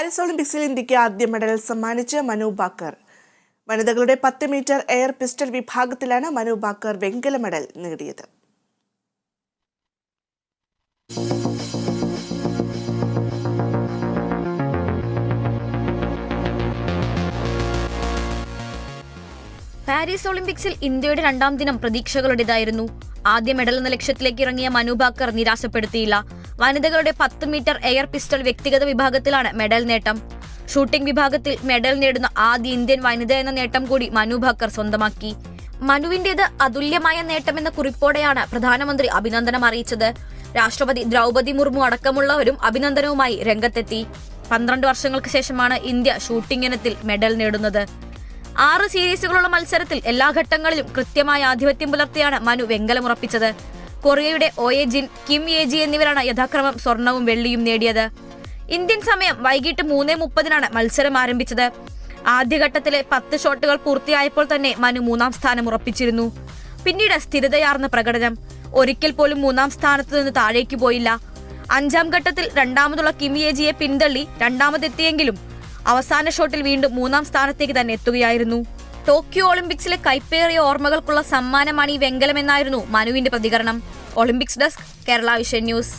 Paris ഒളിമ്പിക്സിൽ ഇന്ത്യയ്ക്ക് ആദ്യ മെഡൽ സമ്മാനിച്ച് മനു ബാക്കർ. വനിതകളുടെ പത്ത് മീറ്റർ എയർ പിസ്റ്റൾ വിഭാഗത്തിലാണ് മനു ബാക്കർ വെങ്കല മെഡൽ നേടിയത്. പാരീസ് ഒളിമ്പിക്സിൽ ഇന്ത്യയുടെ രണ്ടാം ദിനം പ്രതീക്ഷകളുടേതായിരുന്നു. ആദ്യ മെഡൽ എന്ന ലക്ഷ്യത്തിലേക്ക് ഇറങ്ങിയ മനു ബാക്കർ നിരാശപ്പെടുത്തിയില്ല. വനിതകളുടെ പത്ത് മീറ്റർ എയർ പിസ്റ്റൾ വ്യക്തിഗത വിഭാഗത്തിലാണ് മെഡൽ നേട്ടം. ഷൂട്ടിംഗ് വിഭാഗത്തിൽ മെഡൽ നേടുന്ന ആദ്യ ഇന്ത്യൻ വനിത എന്ന നേട്ടം കൂടി മനു ഭക്കർ സ്വന്തമാക്കി. മനുവിന്റേത് അതുല്യമായ നേട്ടമെന്ന കുറിപ്പോടെയാണ് പ്രധാനമന്ത്രി അഭിനന്ദനം അറിയിച്ചത്. രാഷ്ട്രപതി ദ്രൗപതി മുർമു അടക്കമുള്ളവരും അഭിനന്ദനവുമായി രംഗത്തെത്തി. പന്ത്രണ്ട് വർഷങ്ങൾക്ക് ശേഷമാണ് ഇന്ത്യ ഷൂട്ടിംഗ് ഇനത്തിൽ മെഡൽ നേടുന്നത്. ആറ് സീരീസുകളുള്ള മത്സരത്തിൽ എല്ലാ ഘട്ടങ്ങളിലും കൃത്യമായ ആധിപത്യം പുലർത്തിയാണ് മനു വെങ്കലമുറപ്പിച്ചത് കൊറിയയുടെ Oh Ye Jin Kim Ye Ji എന്നിവരാണ് യഥാക്രമം സ്വർണവും വെള്ളിയും നേടിയത്. ഇന്ത്യൻ സമയം വൈകിട്ട് മൂന്നേ മുപ്പതിനാണ് മത്സരം ആരംഭിച്ചത്. ആദ്യഘട്ടത്തിലെ പത്ത് ഷോട്ടുകൾ പൂർത്തിയായപ്പോൾ തന്നെ മനു മൂന്നാം സ്ഥാനം ഉറപ്പിച്ചിരുന്നു. പിന്നീട് സ്ഥിരതയാർന്ന പ്രകടനം. ഒരിക്കൽ പോലും മൂന്നാം സ്ഥാനത്ത് നിന്ന് താഴേക്ക് പോയില്ല. അഞ്ചാം ഘട്ടത്തിൽ രണ്ടാമതുള്ള കിം കിമിയേജിയെ പിന്തള്ളി രണ്ടാമതെത്തിയെങ്കിലും അവസാന ഷോട്ടിൽ വീണ്ടും മൂന്നാം സ്ഥാനത്തേക്ക് തന്നെ എത്തുകയായിരുന്നു. ടോക്കിയോ ഒളിമ്പിക്സിലെ കൈപ്പേറിയ ഓർമ്മകൾക്കുള്ള സമ്മാനമാണ് ഈ വെങ്കലമെന്നായിരുന്നു മനുവിന്റെ പ്രതികരണം. Olympics desk Kerala vision news.